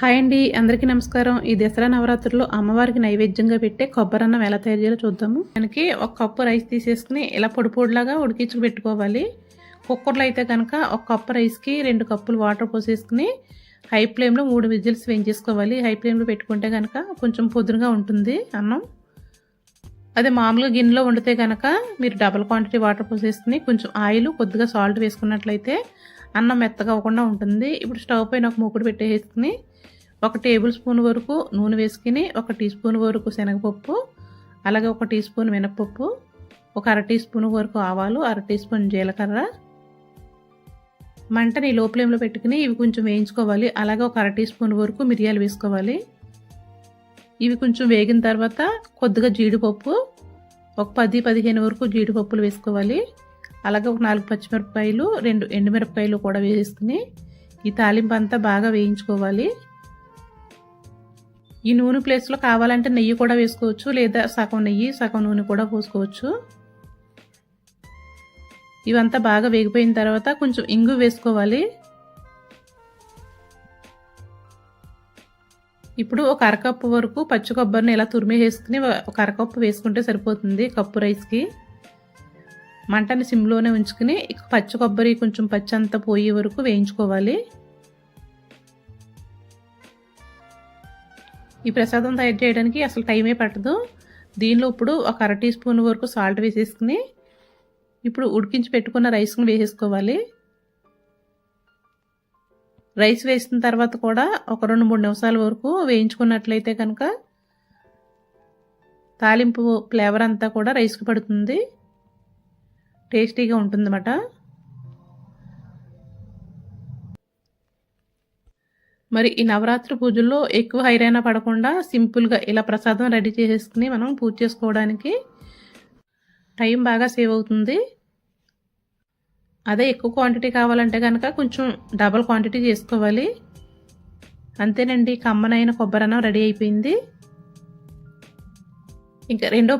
Hi అండి అందరికీ నమస్కారం. ఈ దసరా నవరాత్రుల్లో అమ్మవారికి నైవేద్యంగా పెట్టే కొబ్బరన్నం ఎలా తయారు చేయాలో చూద్దాము. దానికి ఒక కప్పు రైస్ తీసేసుకుని ఇలా పొడి పొడిలాగా ఉడికించి పెట్టుకోవాలి. కుక్కర్లో అయితే కనుక ఒక కప్పు రైస్కి రెండు కప్పులు వాటర్ పోసేసుకుని హై ఫ్లేమ్లో మూడు విజిల్స్ వేయించేసుకోవాలి. హై ఫ్లేమ్లో పెట్టుకుంటే కనుక కొంచెం పొద్దునగా ఉంటుంది అన్నం. అదే మామూలుగా గిన్నెలో వండితే కనుక మీరు డబల్ క్వాంటిటీ వాటర్ పోసేసుకుని కొంచెం ఆయిల్ కొద్దిగా సాల్ట్ వేసుకున్నట్లయితే అన్నం మెత్తగా అవ్వకుండా ఉంటుంది. ఇప్పుడు స్టవ్ పైన ఒక మూకుడు పెట్టేసుకుని ఒక టేబుల్ స్పూన్ వరకు నూనె వేసుకుని ఒక టీ స్పూన్ వరకు శనగపప్పు అలాగే ఒక టీ స్పూన్ మినపప్పు ఒక అర టీ స్పూన్ వరకు ఆవాలు అర టీ స్పూన్ జీలకర్ర. మంటని లో ఫ్లేమ్లో పెట్టుకుని ఇవి కొంచెం వేయించుకోవాలి. అలాగే ఒక అర టీ స్పూన్ వరకు మిరియాలు వేసుకోవాలి. ఇవి కొంచెం వేగిన తర్వాత కొద్దిగా జీడిపప్పు ఒక పది పదిహేను వరకు జీడిపప్పులు వేసుకోవాలి. అలాగే ఒక నాలుగు పచ్చిమిరపకాయలు రెండు ఎండుమిరపకాయలు కూడా వేసుకుని ఈ తాలింపు అంతా బాగా వేయించుకోవాలి. ఈ నూనె ప్లేస్లో కావాలంటే నెయ్యి కూడా వేసుకోవచ్చు లేదా సగం నెయ్యి సగం నూనె కూడా పోసుకోవచ్చు. ఇవంతా బాగా వేగిపోయిన తర్వాత కొంచెం ఇంగు వేసుకోవాలి. ఇప్పుడు ఒక అరకప్పు వరకు పచ్చి కొబ్బరిని ఇలా తురిమి వేసుకుని ఒక అరకప్పు వేసుకుంటే సరిపోతుంది కప్పు రైస్కి మంటని సిమ్లోనే ఉంచుకుని పచ్చి కొబ్బరి కొంచెం పచ్చి అంతా పోయే వరకు వేయించుకోవాలి. ఈ ప్రసాదం తయారు చేయడానికి అసలు టైమే పట్టదు. దీనిలో ఇప్పుడు ఒక అర టీ స్పూన్ వరకు సాల్ట్ వేసేసుకుని ఇప్పుడు ఉడికించి పెట్టుకున్న రైస్ని వేసేసుకోవాలి. రైస్ వేసిన తర్వాత కూడా ఒక రెండు మూడు నిమిషాల వరకు వేయించుకున్నట్లయితే కనుక తాలింపు ఫ్లేవర్ అంతా కూడా రైస్కి పడుతుంది. టేస్టీగా ఉంటుందన్నమాట. మరి ఈ నవరాత్రి పూజల్లో ఎక్కువ హైరైనా పడకుండా సింపుల్గా ఇలా ప్రసాదం రెడీ చేసేసుకుని మనం పూజ చేసుకోవడానికి టైం బాగా సేవ్ అవుతుంది. అదే ఎక్కువ క్వాంటిటీ కావాలంటే కనుక కొంచెం డబల్ క్వాంటిటీ చేసుకోవాలి. అంతేనండి కమ్మనైన కొబ్బరన్నం రెడీ అయిపోయింది. ఇంకా రెండో